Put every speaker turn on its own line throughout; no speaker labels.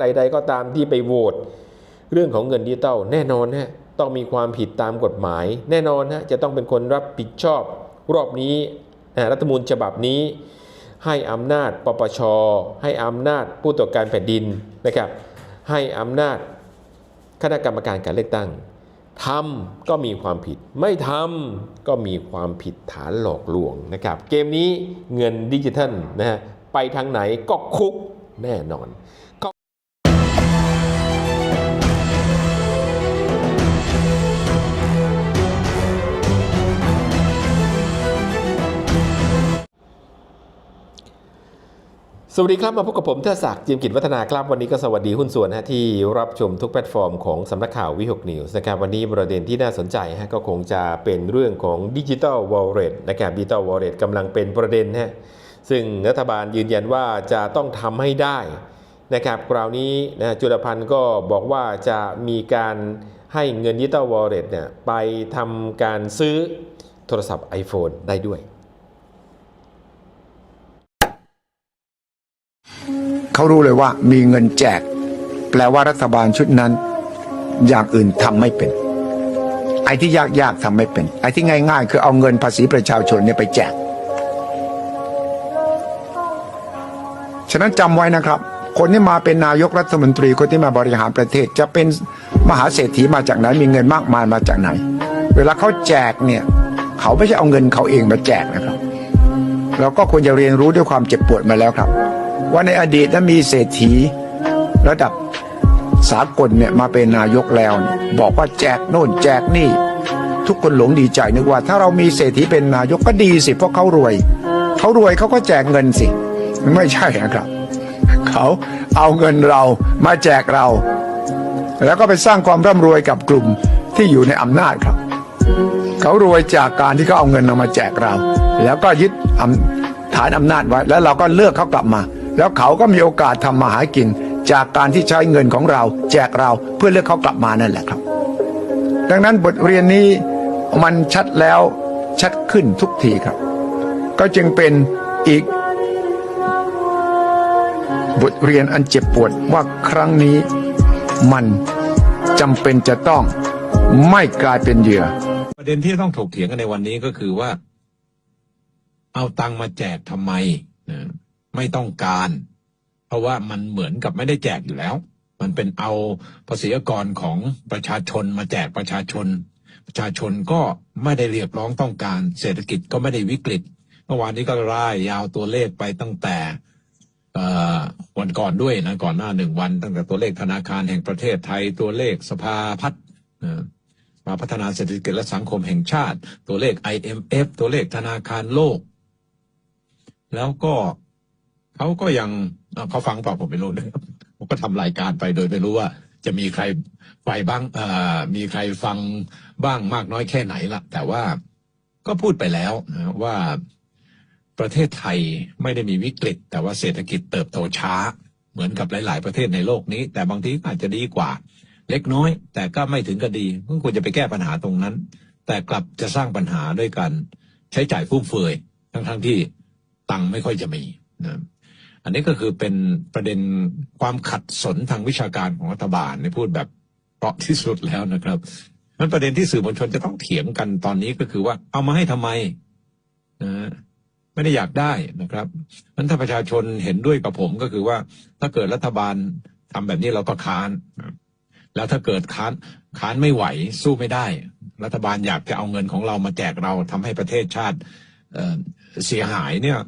ใด ๆ ก็ตามที่ไปโหวตเรื่องของเงินดิจิตอลแน่นอนฮะต้องมีความผิดตามกฎหมาย แน่นอนฮะจะต้องเป็นคนรับผิดชอบรอบนี้นะรัฐมนูญฉบับนี้ให้อำนาจปปช ให้อำนาจผู้ตรวจการแผ่นดินนะครับ ให้อำนาจคณะกรรมการการเลือกตั้งทำก็มีความผิด ไม่ทำก็มีความผิดฐานหลอกลวงนะครับ เกมนี้เงินดิจิทัลนะฮะไปทางไหนก็คุกแน่นอน สวัสดีครับ มาพบกับผมเทศศักดิ์จิมกิจวัฒนาครับวันนี้ก็สวัสดีหุ้นส่วนฮะที่รับชมทุกแพลตฟอร์มของสำนักข่าววิหกนิวส์นะครับวันนี้ประเด็นที่น่าสนใจฮะก็คงจะเป็นเรื่องของดิจิ t a ลวอลเ e t นะครับดิจิ t a ลวอลเ e t กำลังเป็นประเด็นฮะซึ่งรัฐบาลยืนยันว่าจะต้องทำให้ได้นะครับคราวนี้นะจุลพันธ์ก็บอกว่าจะมีการให้เงินดิจิ t a ลวอลเ e t เนี่ยไปทำการซื้อโทรศัพท์ iPhone ได้ด้วย
เขารู้เลยว่ามีเงินแจก แปลว่ารัฐบาลชุดนั้น อย่างอื่นทำไม่เป็น ไอ้ที่ยากๆทำไม่เป็น ไอ้ที่ง่าย ๆ คือเอาเงินภาษีประชาชนเนี่ยไปแจก ฉะนั้นจำไว้นะครับ คนที่มาเป็นนายกรัฐมนตรีคนที่มาบริหารประเทศ จะเป็นมหาเศรษฐีมาจากไหนมีเงินมากมายมาจากไหน เวลาเขาแจกเนี่ยเขาไม่ใช่เอาเงินเขาเองมาแจกนะครับ เราก็ควรจะเรียนรู้ด้วยความเจ็บปวดมาแล้วครับ ว่าในอดีตนั้นมีเศรษฐี ระดับสากลเนี่ยมาเป็นนายกแล้วเนี่ยบอกว่าแจกโน่นแจกนี่ ทุกคนหลงดีใจนึกว่า ถ้าเรามีเศรษฐีเป็นนายกก็ดีสิเพราะเขารวย เขารวยเขาก็แจกเงินสิ ไม่ใช่นะครับ เขาเอาเงินเรามาแจกเรา แล้วก็ไปสร้างความร่ำรวยกับกลุ่มที่อยู่ในอำนาจครับ เขารวยจากการที่เขาเอาเงินเรามาแจกเรา แล้วก็ยึดอำฐานอำนาจไว้แล้วเราก็เลือกเขากลับมา แล้วเขาก็มีโอกาสทำมาหากิน จากการที่ใช้เงินของเรา แจกเราเพื่อเลือกเขากลับมานั่นแหละครับ ดังนั้นบทเรียนนี้มันชัดแล้วชัดขึ้นทุกทีครับ ก็จึงเป็นอีก บทเรียนอันเจ็บปวดว่าครั้งนี้มันจำเป็นจะต้องไม่กลายเป็นเหยื่อ
ประเด็นที่ต้องถกเถียงกันในวันนี้ก็คือว่า เอาตังมาแจกทำไมนะ ไม่ต้องการ เพราะว่ามันเหมือนกับไม่ได้แจกอยู่แล้ว มันเป็นเอาภาษีกรของประชาชนมาแจกประชาชน ประชาชนก็ไม่ได้เรียกร้องต้องการ เศรษฐกิจก็ไม่ได้วิกฤตเมื่อวานนี้ก็ร่ายยาวตัวเลขไปตั้งแต่วันก่อนด้วยนะก่อนหน้าหนึ่งวัน ตั้งแต่ตัวเลขธนาคารแห่งประเทศไทย ตัวเลขสภาพัฒน์มาพัฒนาเศรษฐกิจและสังคมแห่งชาติ ตัวเลข IMF ตัวเลขธนาคารโลก แล้วก็ เขาก็ยังเขาฟังเปล่าผมไม่รู้นะครับผมก็ทำรายการไปโดยไม่รู้ว่า จะมีใครไปบ้างเอ่อมีใครฟังบ้างมากน้อยแค่ไหนละแต่ว่าก็พูดไปแล้วนะว่าประเทศไทยไม่ได้มีวิกฤต แต่ว่าเศรษฐกิจเติบโตช้า เหมือนกับหลาย ๆ ประเทศในโลกนี้ แต่บางทีอาจจะดีกว่า เล็กน้อย แต่ก็ไม่ถึงกับดีก็ควรจะไปแก้ปัญหาตรงนั้น แต่กลับจะสร้างปัญหาด้วยการใช้จ่ายฟุ่มเฟือยทั้งๆทที่ตังค์ไม่ค่อยจะมีนะ อันนี้ก็คือเป็นประเด็นความขัดสนทางวิชาการของรัฐบาลในพูดแบบเพราะที่สุดแล้วนะครับมันประเด็นที่สื่อมวลชนจะต้องเถียงกันตอนนี้ก็คือว่าเอามาให้ทำไมนะไม่ได้อยากได้นะครับนั้นถ้าประชาชนเห็นด้วยกับผมก็คือว่า ถ้าเกิดรัฐบาลทำแบบนี้เราก็ค้าน แล้วถ้าเกิดค้านค้านไม่ไหวสู้ไม่ได้ รัฐบาลอยากจะเอาเงินของเรามาแจกเราทำให้ประเทศชาติเเสียหายเนี่ย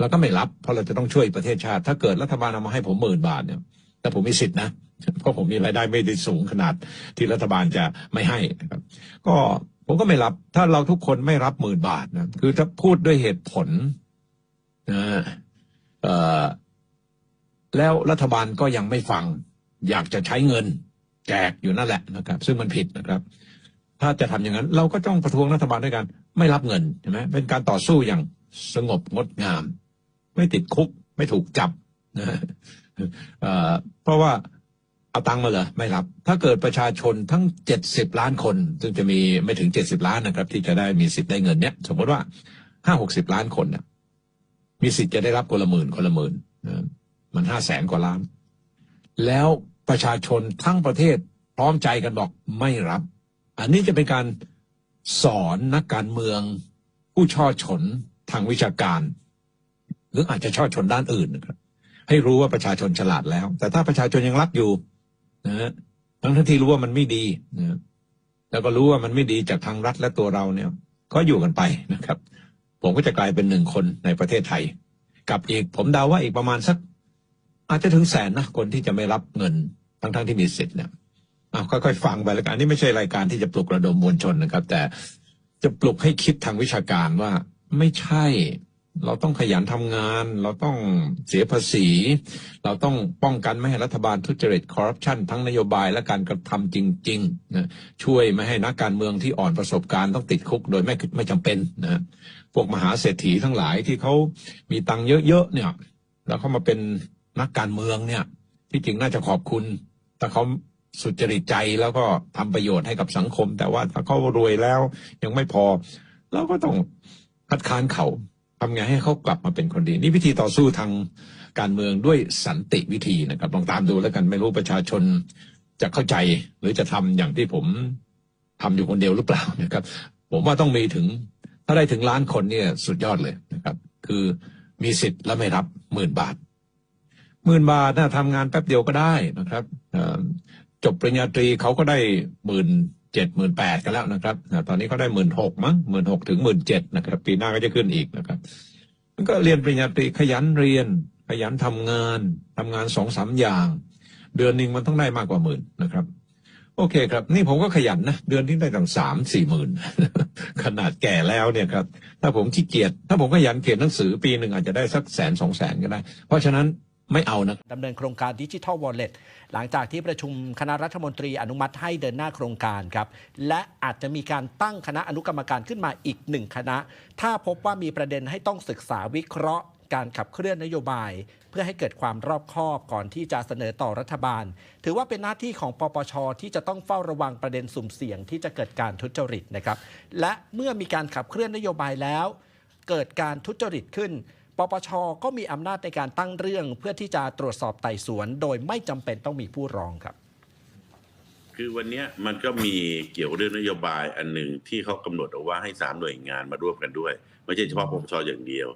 เราก็ไม่รับ เพราะเราจะต้องช่วยประเทศชาติ ถ้าเกิดรัฐบาลเอามาให้ผมหมื่นบาทเนี่ยแต่ผมมีสิทธินะเพราะผมมีรายได้ไม่ได้สูงขนาดที่รัฐบาลจะไม่ให้นะครับ ก็ผมก็ไม่รับ ถ้าเราทุกคนไม่รับหมื่นบาทนะคือถ้าพูดด้วยเหตุผลนะเออแล้วรัฐบาลก็ยังไม่ฟัง อยากจะใช้เงิน แจกอยู่นั่นแหละนะครับ ซึ่งมันผิดนะครับ ถ้าจะทำอย่างนั้น เราก็ต้องประท้วงรัฐบาลด้วยกัน ไม่รับเงินใช่ไหมเป็นการต่อสู้อย่างสงบงดงาม ไม่ติดคุก ไม่ถูกจับนะเพราะว่าเอาตังค์มาเหรอไม่รับ ถ้าเกิดประชาชนทั้งเจ็ดสิบล้านคน ซึ่งจะมีไม่ถึงเจ็ดสิบล้านนะครับ ที่จะได้มีสิทธิ์ได้เงินเนี้ยสมมติว่าห้าหกสิบล้านคนน่ะมีสิทธิ์จะได้รับคนละหมื่นคนละหมื่นมันห้าแสนกว่าล้าน แล้วประชาชนทั้งประเทศพร้อมใจกันบอกไม่รับ อันนี้จะเป็นการสอนนักการเมือง ผู้ช่อฉนทางวิชาการ หรืออาจจะช่อฉนด้านอื่นนะครับให้รู้ว่าประชาชนฉลาดแล้ว แต่ถ้าประชาชนยังรักอยู่นะฮะทั้งทั้งที่รู้ว่ามันไม่ดีนะแล้วก็รู้ว่ามันไม่ดีจากทางรัฐและตัวเราเนี่ย ก็อยู่กันไปนะครับ ผมก็จะกลายเป็นหนึ่งคนในประเทศไทย กับอีกผมเดาว่าอีกประมาณสัก อาจจะถึงแสนนะคนที่จะไม่รับเงินทั้งๆทที่มีสิทธิ์เนี่ยอ้าค่อยๆฟังไปแล้วกันอันนี้ไม่ใช่รายการที่จะปลุกระดมมวลชนนะครับ แต่จะปลุกให้คิดทางวิชาการว่าไม่ใช่ เราต้องขยันทำงาน เราต้องเสียภาษี เราต้องป้องกันไม่ให้รัฐบาลทุจริตคอร์รัปชันทั้งนโยบายและการกระทำจริงๆนะช่วยไม่ให้นักการเมืองที่อ่อนประสบการณ์ต้องติดคุกโดยไม่ไม่จำเป็นนะพวกมหาเศรษฐีทั้งหลายที่เขามีตังค์เยอะๆเนี่ย แล้วเขามาเป็นนักการเมืองเนี่ย ที่จริงน่าจะขอบคุณ แต่เขาสุจริตใจแล้วก็ทำประโยชน์ให้กับสังคม แต่ว่าถ้าเขารวยแล้วยังไม่พอ เราก็ต้องคัดค้านเขา ทำไงให้เขากลับมาเป็นคนดี นี่วิธีต่อสู้ทางการเมืองด้วยสันติวิธีนะครับลองตามดูแล้วกันไม่รู้ประชาชนจะเข้าใจหรือจะทำอย่างที่ผมทำอยู่คนเดียวหรือเปล่านะครับ ผมว่าต้องมีถึง ถ้าได้ถึงล้านคนเนี่ยสุดยอดเลยนะครับ คือมีสิทธิ์และไม่รับหมื่นบาทหมื่นบาทนะทำงานแป๊บเดียวก็ได้นะครับจบปริญญาตรีเขาก็ได้หมื่น เจ็ดหมื่นแปดกันแล้วนะครับตอนนี้เขาได้หมื่นหกมั้งหมื่นหกถึงหมื่นเจ็ดนะครับ ปีหน้าก็จะขึ้นอีกนะครับ มันก็เรียนปริญญาตรีขยันเรียน ขยันทำงานทำงานสองสามอย่าง เดือนหนึ่งมันต้องได้มากกว่าหมื่นนะครับ โอเคครับ นี่ผมก็ขยันนะเดือนที่ได้ตั้งสามสี่หมื่นขนาดแก่แล้วเนี่ยครับ ถ้าผมขี้เกียจถ้าผมขยันเขียนหนังสือปีหนึ่งอาจจะได้สักแสนสองแสนก็ได้ เพราะฉะนั้น ไม่เอานะ
ดำเนินโครงการดิจิทัลวอลเล็ตหลังจากที่ประชุมคณะรัฐมนตรีอนุมัติให้เดินหน้าโครงการครับ และอาจจะมีการตั้งคณะอนุกรรมการขึ้นมาอีกหนึ่งคณะ ถ้าพบว่ามีประเด็นให้ต้องศึกษาวิเคราะห์ การขับเคลื่อนนโยบาย เพื่อให้เกิดความรอบคอบก่อนที่จะเสนอต่อรัฐบาล ถือว่าเป็นหน้าที่ของปปชที่จะต้องเฝ้าระวังประเด็นสุ่มเสี่ยงที่จะเกิดการทุจริตนะครับ และเมื่อมีการขับเคลื่อนนโยบายแล้ว เกิดการทุจริตขึ้น ปปชก็มีอำนาจในการตั้งเรื่อง เพื่อที่จะตรวจสอบไต่สวน โดยไม่จำเป็นต้องมีผู้ร้องครับ
คือวันนี้มันก็มีเกี่ยวเรื่องนโยบายอันหนึ่งที่เขากำหนดเอาว่าให้สามหน่วยงานมาร่วมกันด้วย ไม่ใช่เฉพาะปปชอย่างเดียว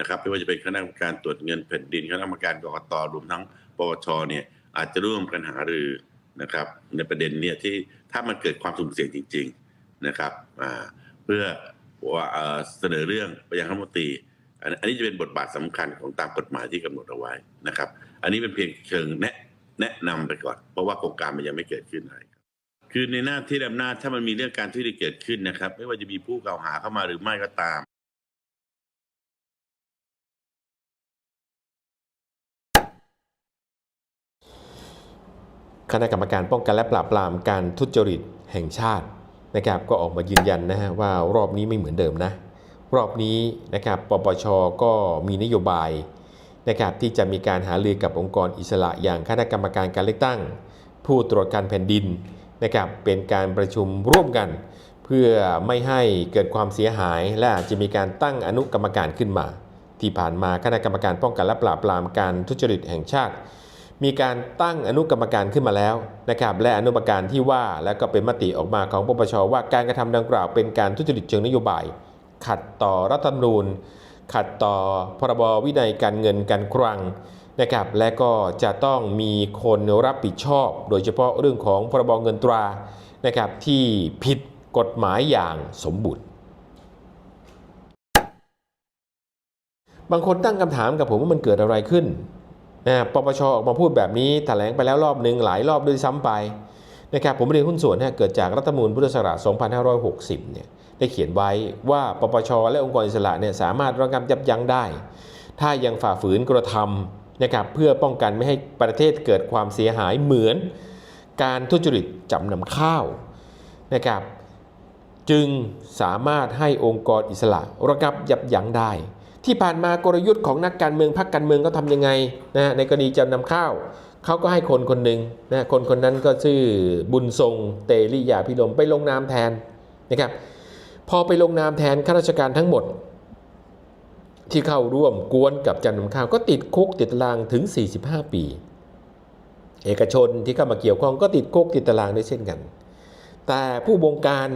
นะครับไม่ว่าจะเป็นคณะกรรมการตรวจเงินแผ่นดินคณะกรรมการกรกตรวมทั้งปปชเนี่ยอาจจะร่วมกันหารือนะครับ ในประเด็นเนี่ยที่ถ้ามันเกิดความสุ่มเสี่ยงจริง ๆนะครับเพื่อว่าเอ่อเสนอเรื่องไปยังรัฐมนตรี อันนี้จะเป็นบทบาทสำคัญของตามกฎหมายที่กำหนดเอาไว้นะครับ อันนี้เป็นเพียงเชิงแนะแนะนำไปก่อน เพราะว่าโครงการมันยังไม่เกิดขึ้นอะไรคือในหน้าที่อำนาจถ้ามันมีเรื่องการทุจริตเกิดขึ้นนะครับ ไม่ว่าจะมีผู้กล่าวหาเข้ามาหรือไม่ก็ตาม
คณะกรรมการป้องกันและปราบปรามการทุจริตแห่งชาตินะครับก็ออกมายืนยันนะฮะว่ารอบนี้ไม่เหมือนเดิมนะ รอบนี้นะครับปปชก็มีนโยบายนะครับที่จะมีการหารือกับองค์กรอิสระอย่างคณะกรรมการการเลือกตั้ง ผู้ตรวจการแผ่นดินนะครับเป็นการประชุมร่วมกัน เพื่อไม่ให้เกิดความเสียหาย และอาจจะมีการตั้งอนุกรรมการขึ้นมา ที่ผ่านมาคณะกรรมการป้องกันและปราบปรามการทุจริตแห่งชาติ มีการตั้งอนุกรรมการขึ้นมาแล้วนะครับและอนุกรรมการที่ว่าและก็เป็นมติออกมาของปปชว่าการกระทำดังกล่าวเป็นการทุจริตเชิงนโยบาย ขัดต่อรัฐธรรมนูญ ขัดต่อพรบวินัยการเงินการคลังนะครับและก็จะต้องมีคนรับผิดชอบ โดยเฉพาะเรื่องของพรบเงินตรานะครับที่ผิดกฎหมายอย่างสมบูรณ์บางคนตั้งคำถามกับผมว่ามันเกิดอะไรขึ้นนะปปชออกมาพูดแบบนี้แถลงไปแล้วรอบหนึ่งหลายรอบด้วยซ้ำไปนะครับผมเรียนหุ้นส่วนนะเกิดจากรัฐธรรมนูญพุทธศักราช 2560 เนี่ย ได้เขียนไว้ว่าปปชและองค์กรอิสระเนี่ยสามารถระงับยับยั้งได้ ถ้ายังฝ่าฝืนกระทำนะครับเพื่อป้องกันไม่ให้ประเทศเกิดความเสียหายเหมือน การทุจริตจำนำข้าวนะครับจึงสามารถให้องค์กรอิสระระงับยับยั้งได้ ที่ผ่านมากลยุทธ์ของนักการเมืองพรรคการเมืองก็ทำยังไงนะฮะในกรณีจำนำข้าวเขาก็ให้คนคนหนึ่งนะคนคนนั้นก็ชื่อบุญทรงเตลิยาพิรมไปลงนามแทนนะครับ พอไปลงนามแทนข้าราชการทั้งหมด ที่เข้าร่วมกวนกับจำนำข้าวก็ติดคุกติดตารางถึง 45 ปี เอกชนที่เข้ามาเกี่ยวข้องก็ติดคุกติดตารางด้วยเช่นกัน แต่ผู้บงการ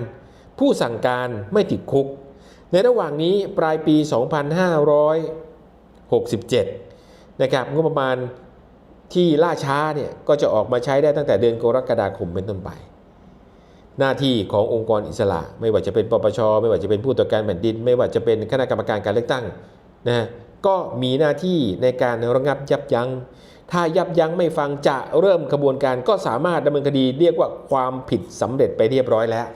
ผู้สั่งการไม่ติดคุก ในระหว่างนี้ปลายปี 2567 นะครับงบประมาณที่ล่าช้าเนี่ยก็จะออกมาใช้ได้ตั้งแต่เดือนกรกฎาคมเป็นต้นไป หน้าที่ขององค์กรอิสระ ไม่ว่าจะเป็นปปช ไม่ว่าจะเป็นผู้ตรวจการแผ่นดิน ไม่ว่าจะเป็นคณะกรรมการการเลือกตั้งนะฮะก็มีหน้าที่ในการระงับยับยัง้ง ถ้ายับยั้งไม่ฟังจะเริ่มกระบวนการก็สามารถดำเนินคดีเรียกว่าความผิดสำเร็จไปเรียบร้อยแล้ว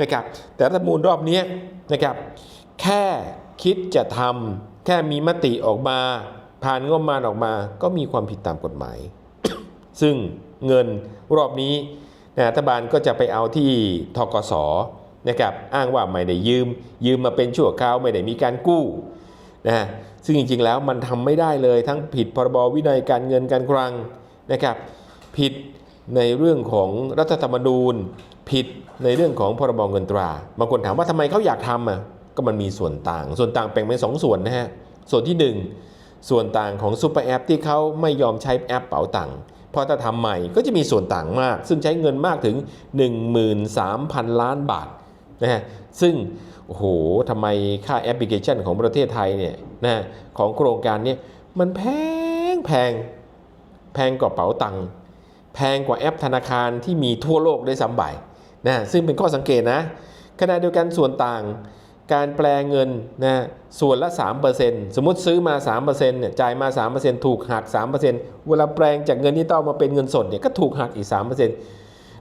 นะครับแต่รัฐธรรมนูญรอบนี้นะครับแค่คิดจะทำแค่มีมติออกมา ผ่านงบประมาณออกมา ก็มีความผิดตามกฎหมาย ซึ่งเงินรอบนี้ รัฐบาลก็จะไปเอาที่ทกสนะครับอ้างว่าไม่ได้ยืม ยืมมาเป็นชั่วคราวไม่ได้มีการกู้นะฮะซึ่งจริงๆแล้วมันทำไม่ได้เลยทั้งผิดพรบวินัยการเงินการคลังนะครับผิดในเรื่องของรัฐธรรมนูญ ผิดในเรื่องของพรบเงินตราบางคนถามว่าทำไมเขาอยากทำอะก็มันมีส่วนต่าง ส่วนต่างแบ่งเป็นสองส่วนนะฮะส่วนที่หนึ่งส่วนต่างของซูเปอร์แอปที่เขาไม่ยอมใช้แอปเป๋าตังค์ เพราะถ้าทำใหม่ก็จะมีส่วนต่างมาก ซึ่งใช้เงินมากถึง 13,000 ล้านบาทนะฮะซึ่งโอ้โหทำไมค่าแอปพลิเคชันของประเทศไทยเนี่ยนะของโครงการเนี้มันแพงแพงแพงกว่าเป๋าตังค์แพงกว่าแอปธนาคารที่มีทั่วโลกได้วยซ้ำไปนะซึ่งเป็นข้อสังเกตนะขณะเดียวกันส่วนต่าง การแปลเงินนะส่วนละ 3%สมมติซื้อมา 3%เนี่ยจ่ายมา 3%ถูกหัก 3%เวลาแปลงจากเงินที่ต้องมาเป็นเงินสดเนี่ยก็ถูกหักอีก 3%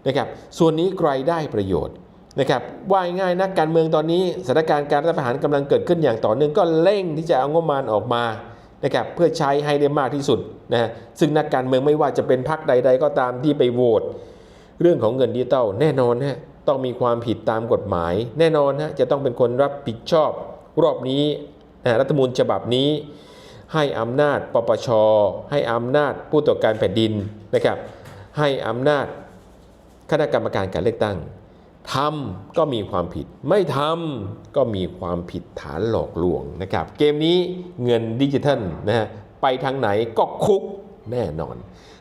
นะครับส่วนนี้ใครได้ประโยชน์นะครับว่าง่ายนักการเมืองตอนนี้สถานการณ์การรัฐประหารกำลังเกิดขึ้นอย่างต่อเนื่องก็เร่งที่จะเอางบประมาณออกมานะครับเพื่อใช้ให้ได้มากที่สุดนะซึ่งนักการเมืองไม่ว่าจะเป็นพรรคใด ๆ ก็ตามที่ไปโหวตเรื่องของเงินดิจิตอลแน่นอนฮะ ต้องมีความผิดตามกฎหมาย แน่นอนฮะจะต้องเป็นคนรับผิดชอบรอบนี้นะรัฐมนูญฉบับนี้ ให้อำนาจปปช ให้อำนาจผู้ตรวจการแผ่นดินนะครับ ให้อำนาจคณะกรรมการการเลือกตั้งทำก็มีความผิด ไม่ทำก็มีความผิดฐานหลอกลวงนะครับ เกมนี้เงินดิจิทัลนะฮะไปทางไหนก็คุกแน่นอน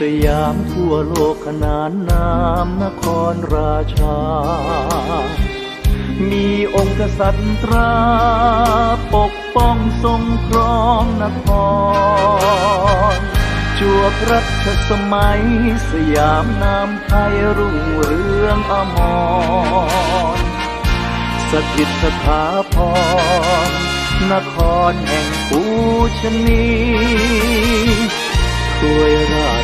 สยามทั่วโลกขนานนามนครราชา มีองค์กษัตริย์ตรา ปกป้องทรงครองนคร จวบรัชสมัย สยามนามไทยรุ่งเรืองอมรสถิตสถาพร นครแห่งปูชนี ช่วยราช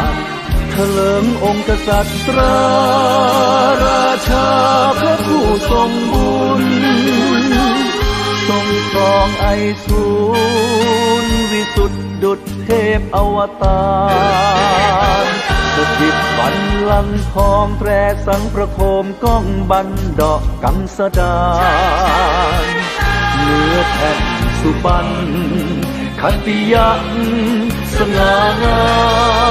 เถลิงองค์กษัตริย์ราราชาพระผู้ทรงบุญ ทรงครองไอสูรวิสุทธิดุจเทพอวตารสถิตบันลังทองแตรสังประโคมก้องบันดอกกังสดานเนื้อแผ่นสุบันคติยักสง่างาม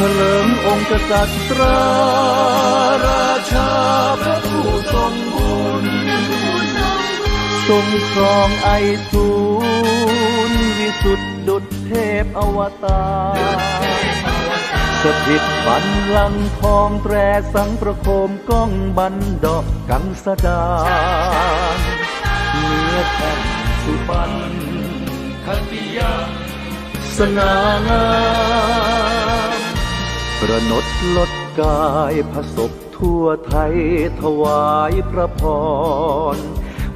เถลิงองค์กษัตริย์ราชาพระผู้ทรงบุญทรงครองไอสูรวิสุทธิดุจเทพอวตารสถิตบันลังทองแตรสังประโคมก้องบันดอกกังสดาเนื้อแผ่นสุบันคันติยาสง่างาม ประนดลดกายผสบทั่วไทยถวายพระพร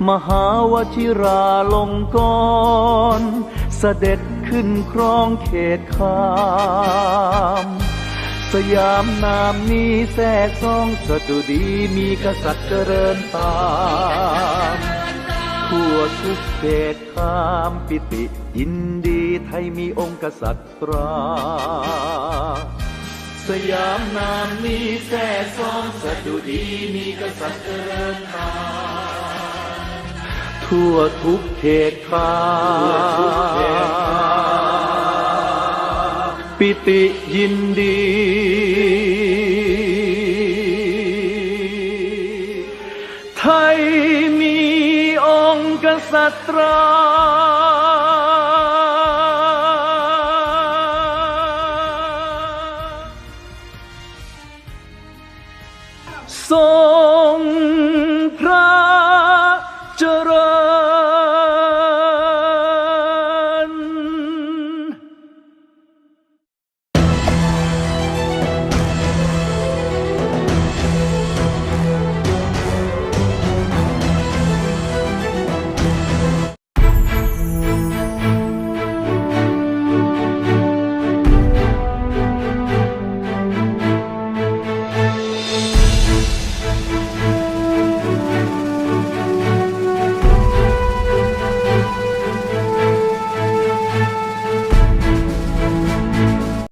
มหาวชิราลงกรณ์เสด็จขึ้นครองเขตขามสยามนามนี้แทรกซองสดุดีมีกษัตริย์เจริญตามทั่วทุกเขตขามปิติยินดีไทยมีองค์กษัตริย์ตรา สยามนามนี้แท่ซองสดุดีมีกษัตริย์เจริญตามทั่วทุกเขตข้าปิติยินดี ไทยมีองค์กษัตริย์